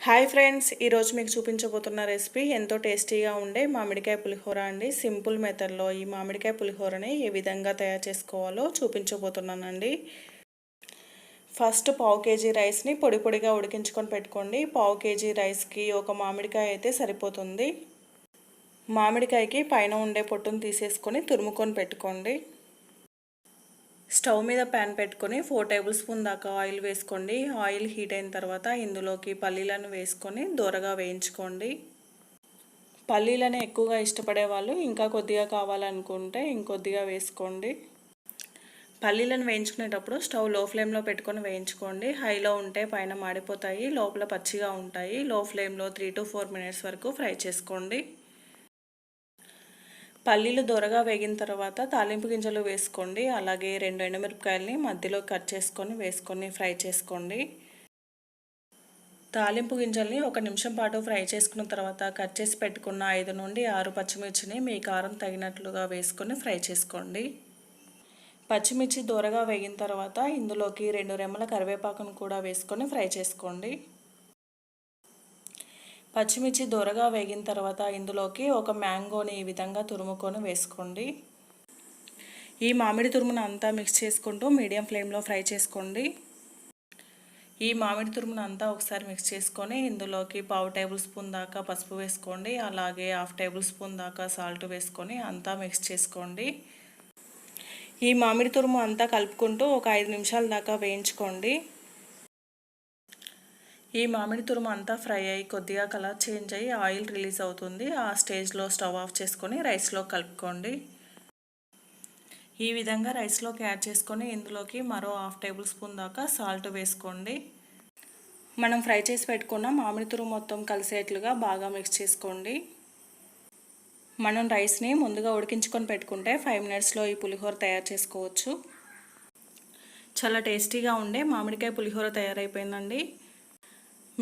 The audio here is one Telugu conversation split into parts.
హాయ్ ఫ్రెండ్స్ ఈరోజు మీకు చూపించబోతున్న రెసిపీ ఎంతో టేస్టీగా ఉండే మామిడికాయ పులిహోర అండి. సింపుల్ మెథడ్లో ఈ మామిడికాయ పులిహోరని ఏ విధంగా తయారు చేసుకోవాలో చూపించబోతున్నానండి. ఫస్ట్ పావు కేజీ రైస్ని పొడి పొడిగా ఉడికించుకొని పెట్టుకోండి. పావు కేజీ రైస్కి ఒక మామిడికాయ అయితే సరిపోతుంది. మామిడికాయకి పైన ఉండే పొట్టును తీసేసుకొని తురుముకొని పెట్టుకోండి. స్టవ్ మీద ప్యాన్ పెట్టుకొని ఫోర్ టేబుల్ స్పూన్ దాకా ఆయిల్ వేసుకోండి. ఆయిల్ హీట్ అయిన తర్వాత ఇందులోకి పల్లీలను వేసుకొని దూరగా వేయించుకోండి. పల్లీలను ఎక్కువగా ఇష్టపడే వాళ్ళు ఇంకా కొద్దిగా కావాలనుకుంటే ఇంకొద్దిగా వేసుకోండి. పల్లీలను వేయించుకునేటప్పుడు స్టవ్లో ఫ్లేమ్లో పెట్టుకొని వేయించుకోండి. హైలో ఉంటే పైన మాడిపోతాయి లోపల పచ్చిగా ఉంటాయి. లో ఫ్లేమ్లో త్రీ టు ఫోర్ మినిట్స్ వరకు ఫ్రై చేసుకోండి. పల్లీలు దొరగా వేగిన తర్వాత తాలింపు గింజలు వేసుకోండి. అలాగే రెండు ఎండుమిరపకాయలని మధ్యలో కట్ చేసుకొని వేసుకొని ఫ్రై చేసుకోండి. తాలింపు గింజల్ని ఒక నిమిషం పాటు ఫ్రై చేసుకున్న తర్వాత కట్ చేసి పెట్టుకున్న ఐదు నుండి ఆరు పచ్చిమిర్చిని మీ కారం తగినట్లుగా వేసుకొని ఫ్రై చేసుకోండి. పచ్చిమిర్చి దూరగా వేగిన తర్వాత ఇందులోకి రెండు రెమ్మల కరివేపాకును కూడా వేసుకొని ఫ్రై చేసుకోండి. పచ్చిమిర్చి దొరగా వేగిన తర్వాత ఇందులోకి ఒక మ్యాంగోని ఈ విధంగా తురుముకొని వేసుకోండి. ఈ మామిడి తురుమును అంతా మిక్స్ చేసుకుంటూ మీడియం ఫ్లేమ్లో ఫ్రై చేసుకోండి. ఈ మామిడి తురుమును అంతా ఒకసారి మిక్స్ చేసుకొని ఇందులోకి పావు టేబుల్ స్పూన్ దాకా పసుపు వేసుకోండి. అలాగే హాఫ్ టేబుల్ స్పూన్ దాకా సాల్ట్ వేసుకొని అంతా మిక్స్ చేసుకోండి. ఈ మామిడి తురుము అంతా కలుపుకుంటూ ఒక ఐదు నిమిషాల దాకా వేయించుకోండి. ఈ మామిడి తురుము అంతా ఫ్రై అయ్యి కొద్దిగా కలర్ చేంజ్ అయ్యి ఆయిల్ రిలీజ్ అవుతుంది. ఆ స్టేజ్లో స్టవ్ ఆఫ్ చేసుకొని రైస్లో కలుపుకోండి. ఈ విధంగా రైస్లోకి యాడ్ చేసుకొని ఇందులోకి మరో హాఫ్ టేబుల్ స్పూన్ దాకా సాల్ట్ వేసుకోండి. మనం ఫ్రై చేసి పెట్టుకున్న మామిడి తురుము మొత్తం కలిసేట్లుగా బాగా మిక్స్ చేసుకోండి. మనం రైస్ని ముందుగా ఉడికించుకొని పెట్టుకుంటే ఫైవ్ మినిట్స్లో ఈ పులిహోర తయారు చేసుకోవచ్చు. చాలా టేస్టీగా ఉండే మామిడికాయ పులిహోర తయారైపోయిందండి.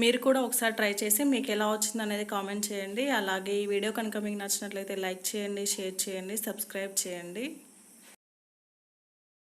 మీరు కూడా ఒకసారి ట్రై చేసి మీకు ఎలా వచ్చింది అనేది కామెంట్ చేయండి. అలాగే ఈ వీడియో కనుక మీకు నచ్చినట్లయితే లైక్ చేయండి షేర్ చేయండి సబ్స్క్రైబ్ చేయండి.